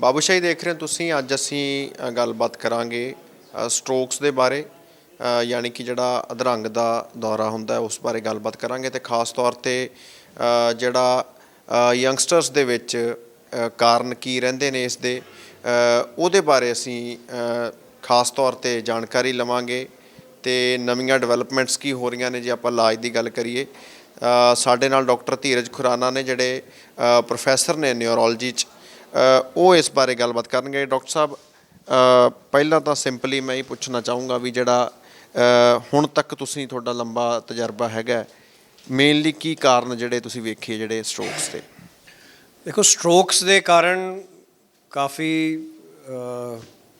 ਬਾਬੂਸ਼ਾਹੀ ਦੇਖ ਰਹੇ ਹੋ ਤੁਸੀਂ, ਅੱਜ ਅਸੀਂ ਗੱਲਬਾਤ ਕਰਾਂਗੇ ਸਟ੍ਰੋਕਸ ਦੇ ਬਾਰੇ ਯਾਨੀ ਕਿ ਜਿਹੜਾ ਅਧਰੰਗ ਦਾ ਦੌਰਾ ਹੁੰਦਾ ਹੈ, ਉਸ ਬਾਰੇ ਗੱਲਬਾਤ ਕਰਾਂਗੇ ਤੇ ਖਾਸ ਤੌਰ ਤੇ ਜਿਹੜਾ ਯੰਗਸਟਰਸ ਦੇ ਵਿੱਚ ਕਾਰਨ ਕੀ ਰਹਿੰਦੇ ਨੇ ਇਸ ਦੇ ਉਹਦੇ ਬਾਰੇ ਅਸੀਂ ਖਾਸ ਤੌਰ ਤੇ ਜਾਣਕਾਰੀ ਲਵਾਂਗੇ ਤੇ ਨਵੀਆਂ ਡਿਵੈਲਪਮੈਂਟਸ ਕੀ ਹੋ ਰਹੀਆਂ ਨੇ ਜੇ ਆਪਾਂ ਇਲਾਜ ਦੀ ਗੱਲ ਕਰੀਏ ਸਾਡੇ ਨਾਲ ਡਾਕਟਰ ਧੀਰਜ ਖੁਰਾਨਾ ਨੇ ਜਿਹੜੇ ਪ੍ਰੋਫੈਸਰ ਨੇ ਨਿਊਰੋਲੋਜੀ ਚ ਉਹ ਇਸ ਬਾਰੇ ਗੱਲਬਾਤ ਕਰਨਗੇ। ਡਾਕਟਰ ਸਾਹਿਬ ਪਹਿਲਾਂ ਤਾਂ ਸਿੰਪਲੀ ਮੈਂ ਇਹ ਪੁੱਛਣਾ ਚਾਹੂੰਗਾ ਵੀ ਜਿਹੜਾ ਹੁਣ ਤੱਕ ਤੁਸੀਂ ਤੁਹਾਡਾ ਲੰਬਾ ਤਜਰਬਾ ਹੈਗਾ ਮੇਨਲੀ ਕੀ ਕਾਰਨ ਜਿਹੜੇ ਤੁਸੀਂ ਵੇਖੇ ਜਿਹੜੇ ਸਟ੍ਰੋਕਸ ਦੇ ਦੇਖੋ ਸਟ੍ਰੋਕਸ ਦੇ ਕਾਰਨ ਕਾਫੀ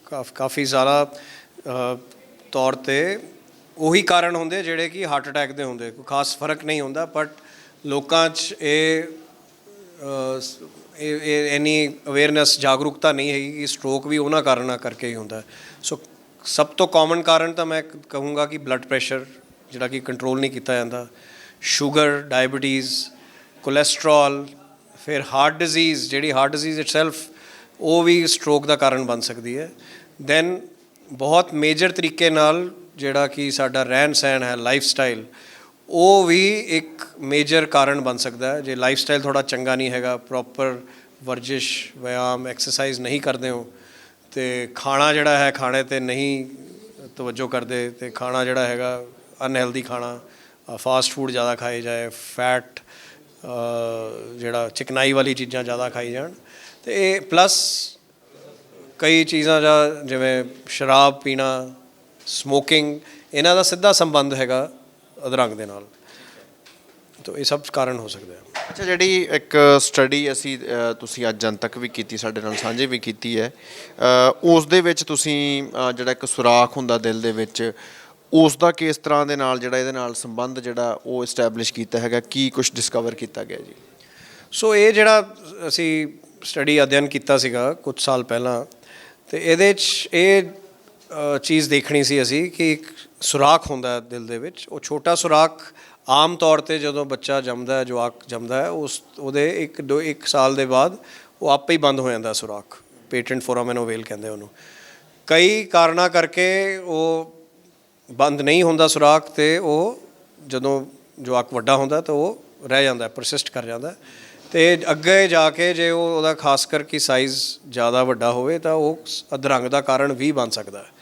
ਕਾਫ- ਕਾਫੀ ਜ਼ਿਆਦਾ ਤੌਰ ਤੇ ਉਹੀ ਕਾਰਨ ਹੁੰਦੇ ਜਿਹੜੇ ਕਿ ਹਾਰਟ ਅਟੈਕ ਦੇ ਹੁੰਦੇ। ਕੋਈ ਖਾਸ ਫ਼ਰਕ ਨਹੀਂ ਹੁੰਦਾ ਬਟ ਲੋਕਾਂ 'ਚ ਇਹ ਇਹ ਇਹ ਇੰਨੀ ਅਵੇਅਰਨੈਸ ਜਾਗਰੂਕਤਾ ਨਹੀਂ ਹੈਗੀ ਕਿ ਸਟ੍ਰੋਕ ਵੀ ਉਹਨਾਂ ਕਾਰਨਾਂ ਕਰਕੇ ਹੀ ਹੁੰਦਾ। ਸੋ ਸਭ ਤੋਂ ਕਾਮਨ ਕਾਰਨ ਤਾਂ ਮੈਂ ਕਹੂੰਗਾ ਕਿ ਬਲੱਡ ਪ੍ਰੈਸ਼ਰ ਜਿਹੜਾ ਕਿ ਕੰਟਰੋਲ ਨਹੀਂ ਕੀਤਾ ਜਾਂਦਾ। ਸ਼ੂਗਰ ਡਾਇਬੀਟੀਜ਼ ਕੋਲੇਸਟ੍ਰੋਲ ਫਿਰ ਹਾਰਟ ਡਿਜ਼ੀਜ਼ ਜਿਹੜੀ ਹਾਰਟ ਡਿਜ਼ੀਜ਼ ਇਟਸੈਲਫ ਉਹ ਵੀ ਸਟ੍ਰੋਕ ਦਾ ਕਾਰਨ ਬਣ ਸਕਦੀ ਹੈ। ਦੈਨ ਬਹੁਤ ਮੇਜਰ ਤਰੀਕੇ ਨਾਲ ਜਿਹੜਾ ਕਿ ਸਾਡਾ ਰਹਿਣ ਸਹਿਣ ਹੈ ਲਾਈਫ ਸਟਾਈਲ ਉਹ ਵੀ ਇੱਕ ਮੇਜਰ ਕਾਰਨ ਬਣ ਸਕਦਾ ਹੈ। ਜੇ ਲਾਈਫ ਸਟਾਈਲ ਥੋੜਾ ਚੰਗਾ ਨਹੀਂ ਹੈਗਾ ਪ੍ਰੋਪਰ ਵਰਜਿਸ਼ ਵਿਆਮ ਐਕਸਰਸਾਈਜ਼ ਨਹੀਂ ਕਰਦੇ ਹੋ, ਤੇ ਖਾਣਾ ਜਿਹੜਾ ਹੈ, ਖਾਣੇ ਤੇ ਨਹੀਂ ਤਵੱਜੋ ਕਰਦੇ, ਤੇ ਖਾਣਾ ਜਿਹੜਾ ਹੈਗਾ ਅਨਹੈਲਦੀ ਖਾਣਾ ਫਾਸਟ ਫੂਡ ਜ਼ਿਆਦਾ ਖਾਏ ਜਾਏ ਫੈਟ ਜਿਹੜਾ ਚਿਕਨਾਈ ਵਾਲੀ ਚੀਜ਼ਾਂ ਜ਼ਿਆਦਾ ਖਾਈ ਜਾਣ। ਤੇ ਇਹ ਪਲੱਸ ਕਈ ਚੀਜ਼ਾਂ ਜਾਂ ਜਿਵੇਂ ਸ਼ਰਾਬ ਪੀਣਾ ਸਮੋਕਿੰਗ ਇਹਨਾਂ ਦਾ ਸਿੱਧਾ ਸੰਬੰਧ ਹੈਗਾ। ਅਧਰੰਗ ਦੇ ਨਾਲ। ਤਾਂ ਇਹ ਸਭ ਕਾਰਨ ਹੋ ਸਕਦੇ ਆ। ਅੱਛਾ ਜਿਹੜੀ ਇੱਕ ਸਟੱਡੀ ਅਸੀਂ ਤੁਸੀਂ ਅੱਜ ਜਨਤਕ ਵੀ ਕੀਤੀ ਸਾਡੇ ਨਾਲ ਸਾਂਝੀ ਵੀ ਕੀਤੀ ਹੈ ਉਸ ਦੇ ਵਿੱਚ ਤੁਸੀਂ ਜਿਹੜਾ ਇੱਕ ਸੁਰਾਖ ਹੁੰਦਾ ਦਿਲ ਦੇ ਵਿੱਚ ਉਸ ਦਾ ਕਿਸ ਤਰ੍ਹਾਂ ਦੇ ਨਾਲ ਜਿਹੜਾ ਇਹਦੇ ਨਾਲ ਸੰਬੰਧ ਜਿਹੜਾ ਉਹ ਐਸਟੈਬਲਿਸ਼ ਕੀਤਾ ਹੈਗਾ ਕੀ ਕੁਝ ਡਿਸਕਵਰ ਕੀਤਾ ਗਿਆ ਜੀ? ਸੋ ਇਹ ਜਿਹੜਾ ਅਸੀਂ ਸਟੱਡੀ ਅਧਿਐਨ ਕੀਤਾ ਸੀਗਾ ਕੁਝ ਸਾਲ ਪਹਿਲਾਂ ਤੇ ਇਹਦੇ 'ਚ ਇਹ ਚੀਜ਼ ਦੇਖਣੀ ਸੀ ਅਸੀਂ ਕਿ ਇੱਕ ਸੁਰਾਖ ਹੁੰਦਾ ਦਿਲ ਦੇ ਵਿੱਚ। ਉਹ ਛੋਟਾ ਸੁਰਾਖ ਆਮ ਤੌਰ ਤੇ ਜਦੋਂ ਬੱਚਾ ਜੰਮਦਾ ਹੈ, ਜਵਾਕ ਜੰਮਦਾ ਹੈ, ਉਸ, ਉਹਦੇ ਇੱਕ ਦੋ, ਇੱਕ ਸਾਲ ਦੇ ਬਾਅਦ ਉਹ ਆਪੇ ਹੀ ਬੰਦ ਹੋ ਜਾਂਦਾ ਸੁਰਾਖ। ਪੇਟੈਂਟ ਫੋਰਾਮਨ ਓਵੇਲ ਕਹਿੰਦੇ ਉਹਨੂੰ। ਕਈ ਕਾਰਨਾਂ ਕਰਕੇ ਉਹ ਬੰਦ ਨਹੀਂ ਹੁੰਦਾ ਸੁਰਾਖ ਤੇ ਉਹ ਜਦੋਂ ਜਵਾਕ ਵੱਡਾ ਹੁੰਦਾ ਤਾਂ ਉਹ ਰਹਿ ਜਾਂਦਾ ਪਰਸਿਸਟ ਕਰ ਜਾਂਦਾ ਤੇ ਅੱਗੇ ਜਾ ਕੇ ਜੇ ਉਹ ਉਹਦਾ ਖਾਸ ਕਰਕੇ ਸਾਈਜ਼ ਜ਼ਿਆਦਾ ਵੱਡਾ ਹੋਵੇ ਤਾਂ ਉਹ ਅਧਰੰਗ ਦਾ ਕਾਰਨ ਵੀ ਬਣ ਸਕਦਾ ਹੈ।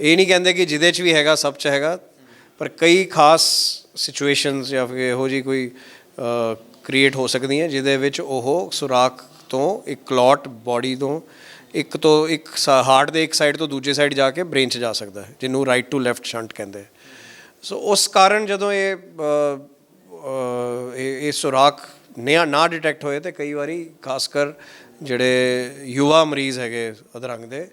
ਇਹ ਨਹੀਂ ਕਹਿੰਦੇ ਕਿ ਜਿਹਦੇ 'ਚ ਵੀ ਹੈਗਾ ਸਭ 'ਚ ਹੈਗਾ ਪਰ ਕਈ ਖਾਸ ਸਿਚੁਏਸ਼ਨਸ ਜਾਂ ਫਿਰ ਇਹੋ ਜੀ ਕੋਈ ਕ੍ਰੀਏਟ ਹੋ ਸਕਦੀਆਂ ਜਿਹਦੇ ਵਿੱਚ ਉਹ ਸੁਰਾਖ ਤੋਂ ਇੱਕ ਕਲੌਟ ਬਾਡੀ ਤੋਂ ਇੱਕ ਤੋਂ ਇੱਕ ਹਾਰਟ ਦੇ ਇੱਕ ਸਾਈਡ ਤੋਂ ਦੂਜੇ ਸਾਈਡ ਜਾ ਕੇ ਬ੍ਰੇਨ 'ਚ ਜਾ ਸਕਦਾ ਹੈ ਜਿਹਨੂੰ ਰਾਈਟ ਟੂ ਲੈਫਟ ਸ਼ੰਟ ਕਹਿੰਦੇ ਸੋ ਉਸ ਕਾਰਨ ਜਦੋਂ ਇਹ ਅ, ਅ, ਇਹ ਇਹ ਸੁਰਾਖ ਨਿਆ ਨਾ ਡਿਟੈਕਟ ਹੋਏ ਤੇ ਕਈ ਵਾਰੀ ਖਾਸ ਕਰ ਜਿਹੜੇ ਯੁਵਾ ਮਰੀਜ਼ ਹੈਗੇ ਅਧਰੰਗ ਦੇ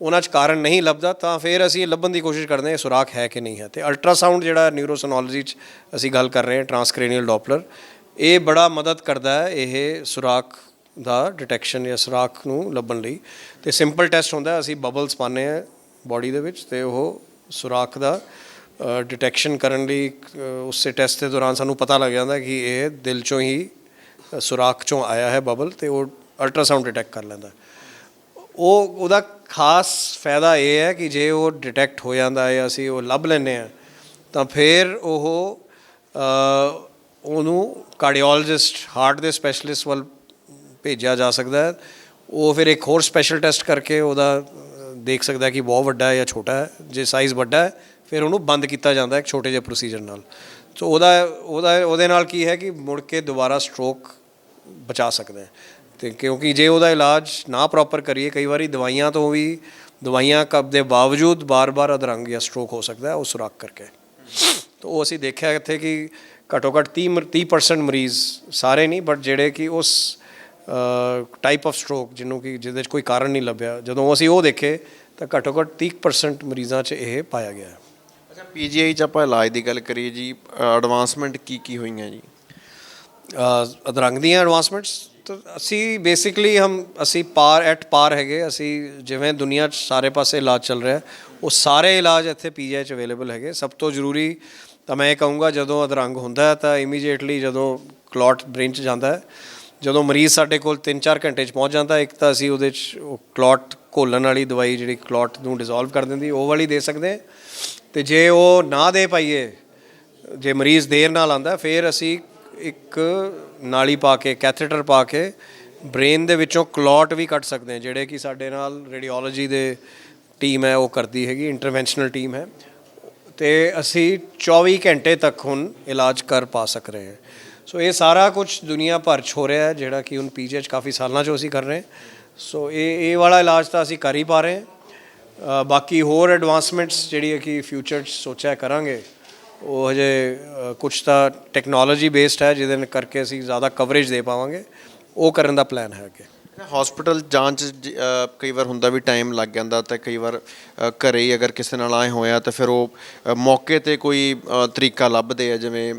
ਉਹਨਾਂ 'ਚ ਕਾਰਨ ਨਹੀਂ ਲੱਭਦਾ, ਤਾਂ ਫਿਰ ਅਸੀਂ ਇਹ ਲੱਭਣ ਦੀ ਕੋਸ਼ਿਸ਼ ਕਰਦੇ ਹਾਂ ਇਹ ਸੁਰਾਖ ਹੈ ਕਿ ਨਹੀਂ ਹੈ। ਤੇ ਅਲਟਰਾਸਾਊਂਡ ਜਿਹੜਾ ਨਿਊਰੋਸੋਨੋਲੋਜੀ 'ਚ ਅਸੀਂ ਗੱਲ ਕਰ ਰਹੇ ਹਾਂ ਟਰਾਂਸਕ੍ਰੇਨੀਅਲ ਡੋਪਲਰ ਇਹ ਬੜਾ ਮਦਦ ਕਰਦਾ ਹੈ ਇਹ ਸੁਰਾਖ ਦਾ ਡਿਟੈਕਸ਼ਨ ਜਾਂ ਸੁਰਾਖ ਨੂੰ ਲੱਭਣ ਲਈ। ਤੇ ਸਿੰਪਲ ਟੈਸਟ ਹੁੰਦਾ, ਅਸੀਂ ਬਬਲਸ ਪਾਉਂਦੇ ਆ ਬਾਡੀ ਦੇ ਵਿੱਚ ਤੇ ਉਹ ਸੁਰਾਖ ਦਾ ਡਿਟੈਕਸ਼ਨ ਕਰਨ ਲਈ ਉਸੇ ਟੈਸਟ ਦੇ ਦੌਰਾਨ ਸਾਨੂੰ ਪਤਾ ਲੱਗ ਜਾਂਦਾ ਕਿ ਇਹ ਦਿਲ ਚੋਂ ਹੀ ਸੁਰਾਖ ਚੋਂ ਆਇਆ ਹੈ ਬਬਲ ਤੇ ਉਹ ਅਲਟਰਾਸਾਊਂਡ ਡਿਟੈਕਟ ਕਰ ਲੈਂਦਾ। ਉਹ, ਉਹਦਾ ਖਾਸ ਫਾਇਦਾ ਇਹ ਹੈ ਕਿ ਜੇ ਉਹ ਡਿਟੈਕਟ ਹੋ ਜਾਂਦਾ ਹੈ, ਅਸੀਂ ਉਹ ਲੱਭ ਲੈਂਦੇ ਆ ਤਾਂ ਫਿਰ ਉਹ ਉਹਨੂੰ ਕਾਰਡੀਓਲੋਜਿਸਟ ਹਾਰਟ ਦੇ ਸਪੈਸ਼ਲਿਸਟ ਵੱਲ ਭੇਜਿਆ ਜਾ ਸਕਦਾ ਹੈ। ਉਹ ਫਿਰ ਇੱਕ ਹੋਰ ਸਪੈਸ਼ਲ ਟੈਸਟ ਕਰਕੇ ਉਹਦਾ ਦੇਖ ਸਕਦਾ ਕਿ ਬਹੁਤ ਵੱਡਾ ਹੈ ਜਾਂ ਛੋਟਾ ਹੈ। ਜੇ ਸਾਈਜ਼ ਵੱਡਾ ਹੈ, ਫਿਰ ਉਹਨੂੰ ਬੰਦ ਕੀਤਾ ਜਾਂਦਾ ਇੱਕ ਛੋਟੇ ਜਿਹੇ ਪ੍ਰੋਸੀਜਰ ਨਾਲ। ਸੋ ਉਹਦਾ ਉਹਦਾ, ਉਹਦੇ ਨਾਲ ਕੀ ਹੈ ਕਿ ਮੁੜ ਕੇ ਦੁਬਾਰਾ ਸਟ੍ਰੋਕ ਬਚਾ ਸਕਦੇ ਹਾਂ। ਤੇ ਕਿਉਂਕਿ ਜੇ ਉਹਦਾ ਇਲਾਜ ਨਾ ਪ੍ਰੋਪਰ ਕਰੀਏ ਕਈ ਵਾਰੀ ਦਵਾਈਆਂ ਤੋਂ ਵੀ ਦਵਾਈਆਂ ਕਬ ਦੇ ਬਾਵਜੂਦ ਬਾਰ-ਬਾਰ ਅਧਰੰਗ ਜਾਂ ਸਟ੍ਰੋਕ ਹੋ ਸਕਦਾ ਹੈ ਉਹ ਸੁਰਾਖ ਕਰਕੇ। ਤਾਂ ਉਹ ਅਸੀਂ ਦੇਖਿਆ ਇੱਥੇ ਕਿ ਘੱਟੋ ਘੱਟ 30 ਮਰ- 30% ਮਰੀਜ਼ ਸਾਰੇ ਨਹੀਂ ਬਟ ਜਿਹੜੇ ਕਿ ਉਸ ਟਾਈਪ ਆਫ ਸਟ੍ਰੋਕ ਜਿਹਨੂੰ ਕਿ ਜਿਹਦੇ 'ਚ ਕੋਈ ਕਾਰਨ ਨਹੀਂ ਲੱਭਿਆ। ਜਦੋਂ ਅਸੀਂ ਉਹ ਦੇਖੇ ਤਾਂ ਘੱਟੋ ਘੱਟ 30% ਮਰੀਜ਼ਾਂ 'ਚ ਇਹ ਪਾਇਆ ਗਿਆ ਅੱਛਾ ਪੀਜੀਆਈ ਚ ਆਪਾਂ ਇਲਾਜ ਦੀ ਗੱਲ ਕਰੀਏ ਜੀ ਐਡਵਾਂਸਮੈਂਟ ਕੀ ਕੀ ਹੋਈਆਂ ਜੀ? ਅ, ਅਧਰੰਗ ਦੀਆਂ ਐਡਵਾਂਸਮੈਂਟਸ ਤਾਂ ਅਸੀਂ ਬੇਸਿਕਲੀ ਹਮ, ਅਸੀਂ ਪਾਰ ਐਟ ਪਾਰ ਹੈਗੇ, ਅਸੀਂ ਜਿਵੇਂ ਦੁਨੀਆ 'ਚ ਸਾਰੇ ਪਾਸੇ ਇਲਾਜ ਚੱਲ ਰਿਹਾ, ਉਹ ਸਾਰੇ ਇਲਾਜ ਇੱਥੇ ਪੀਜੀਆਈ 'ਚ ਅਵੇਲੇਬਲ ਹੈਗੇ। ਸਭ ਤੋਂ ਜ਼ਰੂਰੀ ਤਾਂ ਮੈਂ ਇਹ ਕਹੂੰਗਾ, ਜਦੋਂ ਅਧਰੰਗ ਹੁੰਦਾ ਹੈ ਤਾਂ ਇਮੀਡੀਏਟਲੀ ਜਦੋਂ ਕਲੌਟ ਬ੍ਰੇਨ 'ਚ ਜਾਂਦਾ ਹੈ, ਜਦੋਂ ਮਰੀਜ਼ ਸਾਡੇ ਕੋਲ 3-4 ਘੰਟੇ 'ਚ ਪਹੁੰਚ ਜਾਂਦਾ ਇੱਕ ਤਾਂ ਅਸੀਂ ਉਹਦੇ 'ਚ ਉਹ ਕਲੌਟ ਘੋਲਣ ਵਾਲੀ ਦਵਾਈ ਜਿਹੜੀ ਕਲੌਟ ਨੂੰ ਡਿਸੋਲਵ ਕਰ ਦਿੰਦੀ, ਉਹ ਵਾਲੀ ਦੇ ਸਕਦੇ ਹਾਂ। ਤੇ ਜੇ ਉਹ ਨਾ ਦੇ ਪਾਈਏ, ਜੇ ਮਰੀਜ਼ ਦੇਰ ਨਾਲ ਆਂਦਾ ਫਿਰ ਅਸੀਂ ਇੱਕ ਨਾਲੀ ਪਾ ਕੇ ਕੈਥੇਟਰ ਪਾ ਕੇ ਬ੍ਰੇਨ ਦੇ ਵਿੱਚੋਂ ਕਲੌਟ ਵੀ ਕੱਢ ਸਕਦੇ ਹਾਂ, ਜਿਹੜੇ ਕਿ ਸਾਡੇ ਨਾਲ ਰੇਡੀਓਲੋਜੀ ਦੇ ਟੀਮ ਹੈ, ਉਹ ਕਰਦੀ ਹੈਗੀ ਇੰਟਰਵੈਂਸ਼ਨਲ ਟੀਮ ਹੈ। ਤੇ ਅਸੀਂ 24 ਘੰਟੇ ਤੱਕ ਹੁਣ ਇਲਾਜ ਕਰ ਪਾ ਸਕ ਰਹੇ ਹਾਂ। ਸੋ ਇਹ ਸਾਰਾ ਕੁਝ ਦੁਨੀਆ ਭਰ 'ਚ ਹੋ ਰਿਹਾ ਹੈ, ਜਿਹੜਾ ਕਿ ਹੁਣ ਪੀਜੀਐਚ ਕਾਫੀ ਸਾਲਾਂ 'ਚੋਂ ਅਸੀਂ ਕਰ ਰਹੇ ਸੋ ਇਹ ਇਹ ਵਾਲਾ ਇਲਾਜ ਤਾਂ ਅਸੀਂ ਕਰ ਹੀ ਪਾ ਰਹੇ ਹਾਂ। ਬਾਕੀ ਹੋਰ ਐਡਵਾਂਸਮੈਂਟਸ ਜਿਹੜੀ ਹੈ ਕਿ ਫਿਊਚਰ 'ਚ ਸੋਚਿਆ ਕਰਾਂਗੇ। ਉਹ ਹਜੇ ਕੁਝ ਤਾਂ ਟੈਕਨੋਲੋਜੀ ਬੇਸਡ ਹੈ ਜਿਹਦੇ ਕਰਕੇ ਅਸੀਂ ਜ਼ਿਆਦਾ ਕਵਰੇਜ ਦੇ ਪਾਵਾਂਗੇ। ਉਹ ਕਰਨ ਦਾ ਪਲਾਨ ਹੈ ਅੱਗੇ। ਹਸਪੀਟਲ ਜਾਂਚ ਕਈ ਵਾਰ ਹੁੰਦਾ ਵੀ ਟਾਈਮ ਲੱਗ ਜਾਂਦਾ ਤੇ ਕਈ ਵਾਰ ਅ, ਘਰੇ ਹੀ ਅਗਰ ਕਿਸੇ ਨਾਲ ਆਏ ਹੋਇਆ ਤਾਂ ਫਿਰ ਉਹ ਮੌਕੇ ਤੇ ਕੋਈ ਤਰੀਕਾ ਲੱਭਦੇ ਆ ਜਿਵੇਂ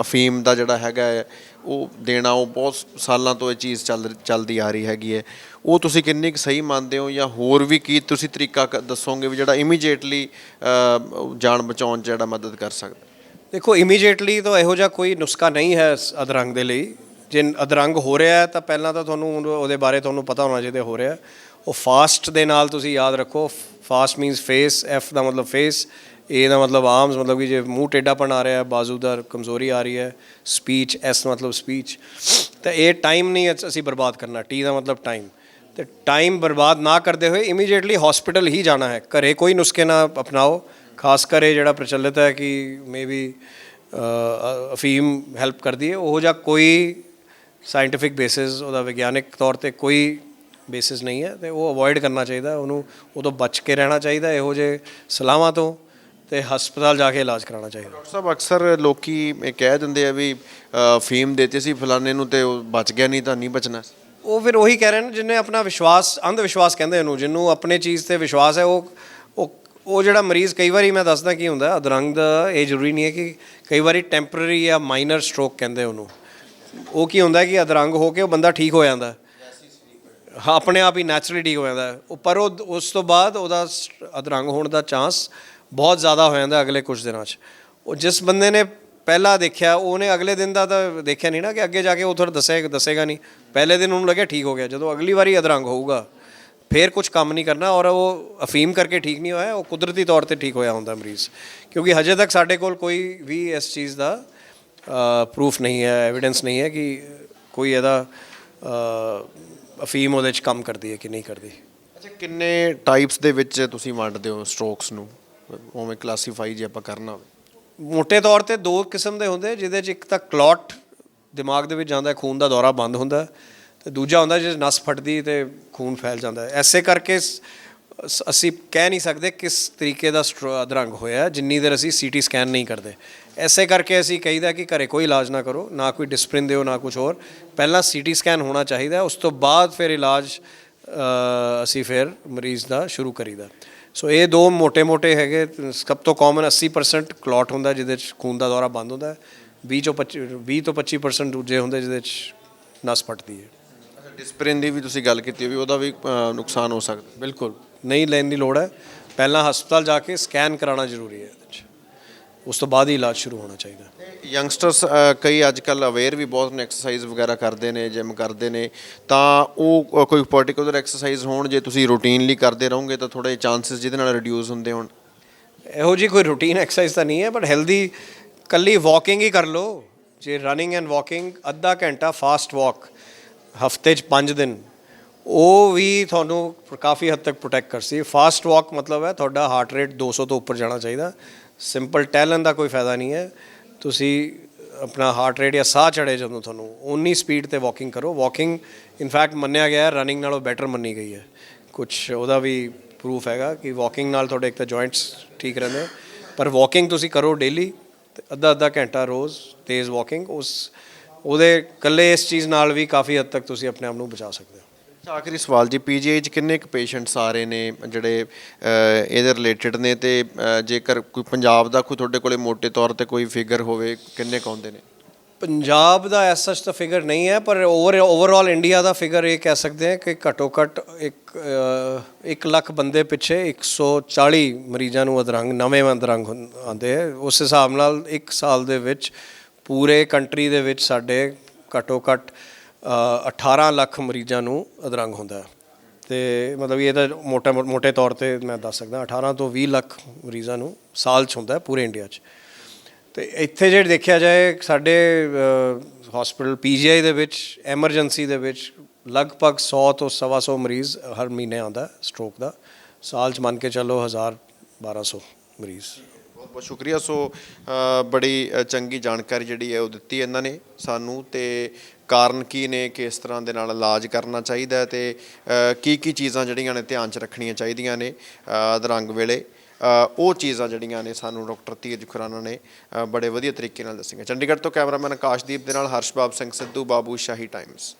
ਅਫੀਮ ਦਾ ਜਿਹੜਾ ਹੈਗਾ ਹੈ, ਉਹ ਦੇਣਾ ਉਹ ਬਹੁਤ ਸਾਲਾਂ ਤੋਂ ਇਹ ਚੀਜ਼ ਚੱਲ ਚੱਲਦੀ ਆ ਰਹੀ ਹੈਗੀ ਹੈ। ਉਹ ਤੁਸੀਂ ਕਿੰਨੀ ਕੁ ਸਹੀ ਮੰਨਦੇ ਹੋ ਜਾਂ ਹੋਰ ਵੀ ਕੀ ਤੁਸੀਂ ਤਰੀਕਾ ਕ- ਦੱਸੋਗੇ ਵੀ ਜਿਹੜਾ ਇਮੀਡੀਏਟਲੀ ਜਾਨ ਬਚਾਉਣ 'ਚ ਜਿਹੜਾ ਮਦਦ ਕਰ ਸਕਦਾ? ਦੇਖੋ ਇਮੀਡੀਏਟਲੀ ਤਾਂ ਇਹੋ ਜਿਹਾ ਕੋਈ ਨੁਸਖਾ ਨਹੀਂ ਹੈ ਇਸ ਅਧਰੰਗ ਦੇ ਲਈ। ਜੇ ਅਧਰੰਗ ਹੋ ਰਿਹਾ ਹੈ ਤਾਂ ਪਹਿਲਾਂ ਤਾਂ ਤੁਹਾਨੂੰ ਉਹਨੂੰ- ਉਹਦੇ ਬਾਰੇ ਤੁਹਾਨੂੰ ਪਤਾ ਹੋਣਾ ਚਾਹੀਦਾ, ਹੋ ਰਿਹਾ। ਉਹ ਫਾਸਟ ਦੇ ਨਾਲ ਤੁਸੀਂ ਯਾਦ ਰੱਖੋ ਫਾਸਟ ਮੀਨਸ ਫੇਸ ਐਫ ਦਾ ਮਤਲਬ ਫੇਸ ਏ ਦਾ ਮਤਲਬ ਆਰਮਸ ਮਤਲਬ ਕਿ ਜੇ ਮੂੰਹ ਟੇਢਾਪਣ ਆ ਰਿਹਾ ਹੈ, ਬਾਜ਼ੂ ਦਾ ਕਮਜ਼ੋਰੀ ਆ ਰਹੀ ਹੈ ਸਪੀਚ ਐਸ ਮਤਲਬ ਸਪੀਚ ਤਾਂ ਇਹ ਟਾਈਮ ਨਹੀਂ ਅਸ- ਅਸੀਂ ਬਰਬਾਦ ਕਰਨਾ ਟੀ ਦਾ ਮਤਲਬ ਟਾਈਮ ਤੇ ਟਾਈਮ ਬਰਬਾਦ ਨਾ ਕਰਦੇ ਹੋਏ ਇਮੀਡੀਏਟਲੀ ਹਸਪੀਟਲ ਹੀ ਜਾਣਾ ਹੈ। ਘਰੇ ਕੋਈ ਨੁਸਖੇ ਨਾ ਅਪਣਾਓ। ਖਾਸ ਕਰ ਇਹ ਜਿਹੜਾ ਪ੍ਰਚਲਿਤ ਹੈ ਕਿ ਮੇਬੀ ਅਫੀਮ ਹੈਲਪ ਕਰਦੀ ਹੈ। ਉਹ ਜਾਂ ਕੋਈ ਸਾਇੰਟਿਫਿਕ ਬੇਸਿਸ ਉਹਦਾ ਵਿਗਿਆਨਿਕ ਤੌਰ ਤੇ ਕੋਈ ਬੇਸਿਸ ਨਹੀਂ ਹੈ ਤੇ ਉਹ ਅਵੋਇਡ ਕਰਨਾ ਚਾਹੀਦਾ। ਉਹਨੂੰ ਉਹ ਤੋਂ ਬਚ ਕੇ ਰਹਿਣਾ ਚਾਹੀਦਾ ਇਹੋ ਜਿਹੇ ਸਲਾਹਾਂ ਤੋਂ ਤੇ ਹਸਪਤਾਲ ਜਾ ਕੇ ਇਲਾਜ ਕਰਾਉਣਾ ਚਾਹੀਦਾ। ਡਾਕਟਰ ਸਾਹਿਬ ਅਕਸਰ ਲੋਕੀ ਇਹ ਕਹਿ ਦਿੰਦੇ ਆ ਵੀ ਅ, ਫੀਮ ਦੇਤੀ ਸੀ ਫਲਾਣੇ ਨੂੰ ਤੇ ਉਹ ਬਚ ਗਿਆ ਨਹੀਂ ਤਾਂ ਨਹੀਂ ਬਚਣਾ। ਸੀ ਉਹ ਫਿਰ ਉਹੀ ਕਹਿ ਰਹੇ ਨੇ ਜਿਹਨੇ ਆਪਣਾ ਵਿਸ਼ਵਾਸ ਅੰਧ ਵਿਸ਼ਵਾਸ ਕਹਿੰਦੇ ਇਹਨੂੰ ਜਿਹਨੂੰ ਆਪਣੇ ਚੀਜ਼ ਤੇ ਵਿਸ਼ਵਾਸ ਹੈ, ਉਹ ਉਹ ਉਹ ਜਿਹੜਾ ਮਰੀਜ਼ ਕਈ ਵਾਰੀ ਮੈਂ ਦੱਸਦਾ ਕੀ ਹੁੰਦਾ, ਅਧਰੰਗ ਦਾ ਇਹ ਜ਼ਰੂਰੀ ਨਹੀਂ ਹੈ ਕਿ ਕਈ ਵਾਰੀ ਟੈਂਪਰੇਰੀ ਜਾਂ ਮਾਈਨਰ ਸਟ੍ਰੋਕ ਕਹਿੰਦੇ ਉਹਨੂੰ। ਉਹ ਕੀ ਹੁੰਦਾ ਕਿ ਅਧਰੰਗ ਹੋ ਕੇ ਉਹ ਬੰਦਾ ਠੀਕ ਹੋ ਜਾਂਦਾ। ਹਾਂ, ਆਪਣੇ ਆਪ ਹੀ ਨੈਚੁਰਲੀ ਠੀਕ ਹੋ ਜਾਂਦਾ। ਉਹ ਪਰ ਉਹ ਉਸ ਤੋਂ ਬਾਅਦ ਉਹਦਾ ਸ- ਅਧਰੰਗ ਹੋਣ ਦਾ ਚਾਂਸ ਬਹੁਤ ਜ਼ਿਆਦਾ ਹੋ ਜਾਂਦਾ ਅਗਲੇ ਕੁਝ ਦਿਨਾਂ 'ਚ। ਉਹ ਜਿਸ ਬੰਦੇ ਨੇ ਪਹਿਲਾਂ ਦੇਖਿਆ, ਉਹਨੇ ਅਗਲੇ ਦਿਨ ਦਾ ਤਾਂ ਦੇਖਿਆ ਨਹੀਂ ਨਾ ਕਿ ਅੱਗੇ ਜਾ ਕੇ ਉਹ ਥੋੜਾ ਦੱਸੇ ਦੱਸੇਗਾ ਨਹੀਂ। ਪਹਿਲੇ ਦਿਨ ਉਹਨੂੰ ਲੱਗਿਆ ਠੀਕ ਹੋ ਗਿਆ। ਜਦੋਂ ਅਗਲੀ ਵਾਰੀ ਅਧਰੰਗ ਹੋਊਗਾ, ਫੇਰ ਕੁਝ ਕੰਮ ਨਹੀਂ ਕਰਨਾ ਔਰ ਉਹ ਅਫੀਮ ਕਰਕੇ ਠੀਕ ਨਹੀਂ ਹੋਇਆ, ਉਹ ਕੁਦਰਤੀ ਤੌਰ ਤੇ ਠੀਕ ਹੋਇਆ ਹੁੰਦਾ ਮਰੀਜ਼। ਕਿਉਂਕਿ ਹਜੇ ਤੱਕ ਸਾਡੇ ਕੋਲ ਕੋਈ ਵੀ ਇਸ ਚੀਜ਼ ਦਾ ਪ੍ਰੂਫ ਨਹੀਂ ਹੈ ਐਵੀਡੈਂਸ ਨਹੀਂ ਹੈ ਕਿ ਕੋਈ ਇਹਦਾ ਅਫੀਮ ਉਹਦੇ 'ਚ ਕੰਮ ਕਰਦੀ ਹੈ ਕਿ ਨਹੀਂ ਕਰਦੀ। ਅੱਛਾ, ਕਿੰਨੇ ਟਾਈਪਸ ਦੇ ਵਿੱਚ ਤੁਸੀਂ ਵੰਡਦੇ ਹੋ ਸਟ੍ਰੋਕਸ ਨੂੰ? ਉਵੇਂ ਕਲਾਸੀਫਾਈ ਜੇ ਆਪਾਂ ਕਰਨਾ ਹੋਵੇ। ਮੋٹے ਤੌਰ ਤੇ ਦੋ ਕਿਸਮ ਦੇ ਹੁੰਦੇ ਜਿਹਦੇ 'ਚ ਇੱਕ ਤਾਂ ਕਲੌਟ ਦਿਮਾਗ ਦੇ ਵਿੱਚ ਜਾਂਦਾ ਖੂਨ ਦਾ ਦੌਰਾ ਬੰਦ ਹੁੰਦਾ ਹੈ, ਤੇ ਦੂਜਾ ਹੁੰਦਾ ਜੇ ਨਸ ਫਟਦੀ ਤੇ ਖੂਨ ਫੈਲ ਜਾਂਦਾ। ਹੈ ਐਸੇ ਕਰਕੇ ਅਸੀਂ ਕਹਿ ਨਹੀਂ ਸਕਦੇ ਕਿਸ ਤਰੀਕੇ ਦਾ ਸਟ੍ਰੋ- ਅਧਰੰਗ ਹੋਇਆ ਜਿੰਨੀ ਦੇਰ ਅਸੀਂ ਸੀਟੀ ਸਕੈਨ ਨਹੀਂ ਕਰਦੇ। ਐਸੇ ਕਰਕੇ ਅਸੀਂ ਕਹੀਦਾ ਕਿ ਘਰੇ ਕੋਈ ਇਲਾਜ ਨਾ ਕਰੋ ਨਾ ਕੋਈ ਡਿਸਪਲਿਨ ਦਿਓ ਨਾ ਕੁਝ ਹੋਰ। ਪਹਿਲਾਂ ਸੀਟੀ ਸਕੈਨ ਹੋਣਾ ਚਾਹੀਦਾ ਉਸ ਤੋਂ ਬਾਅਦ ਫਿਰ ਇਲਾਜ ਅਸੀਂ ਫਿਰ ਮਰੀਜ਼ ਦਾ ਸ਼ੁਰੂ ਕਰੀਦਾ। ਸੋ ਇਹ ਦੋ ਮੋٹے-ਮੋٹے ਹੈਗੇ ਸਭ ਤੋਂ ਕਾਮਨ 80% ਕਲੌਟ ਹੁੰਦਾ ਜਿਹਦੇ ਚ ਖੂਨ ਦਾ ਦੌਰਾ ਬੰਦ ਹੁੰਦਾ ਹੈ। 20 ਤੋਂ 25 20 ਤੋਂ 25% ਦੂਜੇ ਹੁੰਦੇ ਜਿਹਦੇ ਚ ਨਸ ਫਟਦੀ ਹੈ। ਅੱਛਾ ਡਿਸਪਰਿਨ ਦੀ ਵੀ ਤੁਸੀਂ ਗੱਲ ਕੀਤੀ ਵੀ ਉਹਦਾ ਵੀ ਨੁਕਸਾਨ ਹੋ ਸਕਦਾ। ਬਿਲਕੁਲ ਨਹੀਂ ਲੈਣ ਦੀ ਲੋੜ ਹੈ। ਪਹਿਲਾਂ ਹਸਪਤਾਲ ਜਾ ਕੇ ਸਕੈਨ ਕਰਾਉਣਾ ਜ਼ਰੂਰੀ ਹੈ ਇਹਦੇ ਚ। ਉਸ ਤੋਂ ਬਾਅਦ ਹੀ ਇਲਾਜ ਸ਼ੁਰੂ ਹੋਣਾ ਚਾਹੀਦਾ। ਯੰਗਸਟਰਸ ਕਈ ਅੱਜ ਕੱਲ ਅਵੇਅਰ ਵੀ ਬਹੁਤ ਨੇ ਐਕਸਰਸਾਈਜ਼ ਵਗੈਰਾ ਕਰਦੇ ਨੇ ਜਿਮ ਕਰਦੇ ਨੇ। ਤਾਂ ਉਹ ਕੋਈ ਪਾਰਟਿਕੂਲਰ ਐਕਸਰਸਾਈਜ਼ ਹੋਣ ਜੇ ਤੁਸੀਂ ਰੂਟੀਨਲੀ ਕਰਦੇ ਰਹੋਗੇ ਤਾਂ ਥੋੜੇ ਚਾਂਸਸ ਜਿਹਦੇ ਨਾਲ ਰਿਡਿਊਸ ਹੁੰਦੇ ਹੋਣ। ਇਹੋ ਜੀ ਕੋਈ ਰੂਟੀਨ ਐਕਸਰਸਾਈਜ਼ ਤਾਂ ਨਹੀਂ ਹੈ ਬਟ ਹੈਲਦੀ ਕੱਲੀ ਵਾਕਿੰਗ ਹੀ ਕਰ ਲਓ। ਜੇ ਰਨਿੰਗ ਐਂਡ ਵਾਕਿੰਗ ਅੱਧਾ ਘੰਟਾ ਫਾਸਟ ਵਾਕ ਹਫ਼ਤੇ 'ਚ 5 ਦਿਨ। ਉਹ ਵੀ ਤੁਹਾਨੂੰ ਕਾਫੀ ਹੱਦ ਤੱਕ ਪ੍ਰੋਟੈਕਟ ਕਰਦੀ ਫਾਸਟ ਵਾਕ ਮਤਲਬ ਹੈ ਤੁਹਾਡਾ ਹਾਰਟ ਰੇਟ 200 ਤੋਂ ਉੱਪਰ ਜਾਣਾ ਚਾਹੀਦਾ। ਸਿੰਪਲ ਟੈਲਨ ਦਾ ਕੋਈ ਫਾਇਦਾ ਨਹੀਂ ਹੈ। ਤੁਸੀਂ ਆਪਣਾ ਹਾਰਟ ਰੇਟ ਜਾਂ ਸਾਹ ਚੜੇ ਜਦੋਂ ਤੁਹਾਨੂੰ, ਓਨੀ ਸਪੀਡ ਤੇ ਵਾਕਿੰਗ ਕਰੋ। ਵਾਕਿੰਗ ਇਨਫੈਕਟ ਮੰਨਿਆ ਗਿਆ ਹੈ ਰਨਿੰਗ ਨਾਲੋਂ ਬੈਟਰ ਮੰਨੀ ਗਈ ਹੈ। ਕੁਝ ਉਹਦਾ ਵੀ ਪ੍ਰੂਫ ਹੈਗਾ ਕਿ ਵਾਕਿੰਗ ਨਾਲ ਤੁਹਾਡੇ ਇੱਕ ਤਾਂ ਜੁਆਇੰਟਸ ਠੀਕ ਰਹਿੰਦੇ। ਪਰ ਵਾਕਿੰਗ ਤੁਸੀਂ ਕਰੋ ਡੇਲੀ ਤੇ ਅੱਧਾ ਅੱਧਾ ਘੰਟਾ ਰੋਜ਼ ਤੇਜ਼ ਵਾਕਿੰਗ ਉਸ, ਉਹਦੇ ਇਕੱਲੇ ਇਸ ਚੀਜ਼ ਨਾਲ ਵੀ ਕਾਫੀ ਹੱਦ ਤੱਕ ਤੁਸੀਂ ਆਪਣੇ ਆਪ ਨੂੰ ਬਚਾ ਸਕਦੇ ਹੋ। ਆਖਰੀ ਸਵਾਲ ਜੀ ਪੀਜੀਆਈ 'ਚ ਕਿੰਨੇ ਕੁ ਪੇਸ਼ੈਂਟਸ ਆ ਰਹੇ ਨੇ ਜਿਹੜੇ ਇਹਦੇ ਰਿਲੇਟਡ ਨੇ ਤੇ ਜੇਕਰ ਕੋਈ ਪੰਜਾਬ ਦਾ ਕੋਈ ਤੁਹਾਡੇ ਕੋਲੇ ਮੋٹے ਤੌਰ ਤੇ ਕੋਈ ਫਿਗਰ ਹੋਵੇ, ਕਿੰਨੇ ਕੁ ਆਉਂਦੇ ਨੇ? ਪੰਜਾਬ ਦਾ ਐਸ ਸੱਚ ਤਾਂ ਫਿਗਰ ਨਹੀਂ ਹੈ, ਪਰ ਓਵਰ ਓਵਰਆਲ ਇੰਡੀਆ ਦਾ ਫਿਗਰ ਇਹ ਕਹਿ ਸਕਦੇ ਹਾਂ ਕਿ ਘੱਟੋ ਘੱਟ ਇੱਕ 1 ਲੱਖ ਬੰਦੇ ਪਿੱਛੇ 140 ਮਰੀਜ਼ਾਂ ਨੂੰ ਅਧਰੰਗ, ਨਵੇਂ ਅਧਰੰਗ ਆਉਂਦੇ ਹੈ। ਉਸ ਹਿਸਾਬ ਨਾਲ ਇੱਕ ਸਾਲ ਦੇ ਵਿੱਚ ਪੂਰੇ ਕੰਟਰੀ ਦੇ ਵਿੱਚ ਸਾਡੇ ਘੱਟੋ ਘੱਟ 18 ਲੱਖ ਮਰੀਜ਼ਾਂ ਨੂੰ ਅਧਰੰਗ ਹੁੰਦਾ ਹੈ। ਤੇ ਮਤਲਬ ਇਹ ਤਾਂ ਮੋਟਾ ਮੋਟੇ ਤੌਰ ਤੇ ਮੈਂ ਦੱਸ ਸਕਦਾ 18 ਤੋਂ 20 ਲੱਖ ਮਰੀਜ਼ਾਂ ਨੂੰ ਸਾਲ 'ਚ ਹੁੰਦਾ ਪੂਰੇ ਇੰਡੀਆ 'ਚ। ਤੇ ਇੱਥੇ ਜੇ ਦੇਖਿਆ ਜਾਏ, ਸਾਡੇ ਹਸਪੀਟਲ ਪੀਜੀਆਈ ਦੇ ਵਿੱਚ ਐਮਰਜੈਂਸੀ ਦੇ ਵਿੱਚ ਲਗਭਗ 100 ਤੋਂ ਸਵਾ 100 ਮਰੀਜ਼ ਹਰ ਮਹੀਨੇ ਆਉਂਦਾ ਸਟ੍ਰੋਕ ਦਾ। ਸਾਲ 'ਚ ਮੰਨ ਕੇ ਚੱਲੋ 1000 1200 ਮਰੀਜ਼ ਬਹੁਤ ਬਹੁਤ ਸ਼ੁਕਰੀਆ। ਸੋ ਬੜੀ ਚੰਗੀ ਜਾਣਕਾਰੀ ਜਿਹੜੀ ਹੈ ਉਹ ਦਿੱਤੀ ਇਹਨਾਂ ਨੇ ਸਾਨੂੰ ਤੇ ਕਾਰਨ ਕੀ ਨੇ ਕਿ ਇਸ ਤਰ੍ਹਾਂ ਦੇ ਨਾਲ ਇਲਾਜ ਕਰਨਾ ਚਾਹੀਦਾ ਹੈ ਤੇ ਕੀ ਕੀ ਚੀਜ਼ਾਂ ਜਿਹੜੀਆਂ ਨੇ ਧਿਆਨ 'ਚ ਰੱਖਣੀਆਂ ਚਾਹੀਦੀਆਂ ਨੇ ਦਰੰਗ ਵੇਲੇ। ਉਹ ਚੀਜ਼ਾਂ ਜਿਹੜੀਆਂ ਨੇ ਸਾਨੂੰ ਡਾਕਟਰ ਧੀਰਜ ਖੁਰਾਨਾ ਨੇ ਬੜੇ ਵਧੀਆ ਤਰੀਕੇ ਨਾਲ ਦੱਸੀਆਂ। ਚੰਡੀਗੜ੍ਹ ਤੋਂ ਕੈਮਰਾਮੈਨ ਆਕਾਸ਼ਦੀਪ ਦੇ ਨਾਲ ਹਰਸ਼ਬਾਬ ਸਿੰਘ ਸਿੱਧੂ, ਬਾਬੂ ਸ਼ਾਹੀ ਟਾਈਮਸ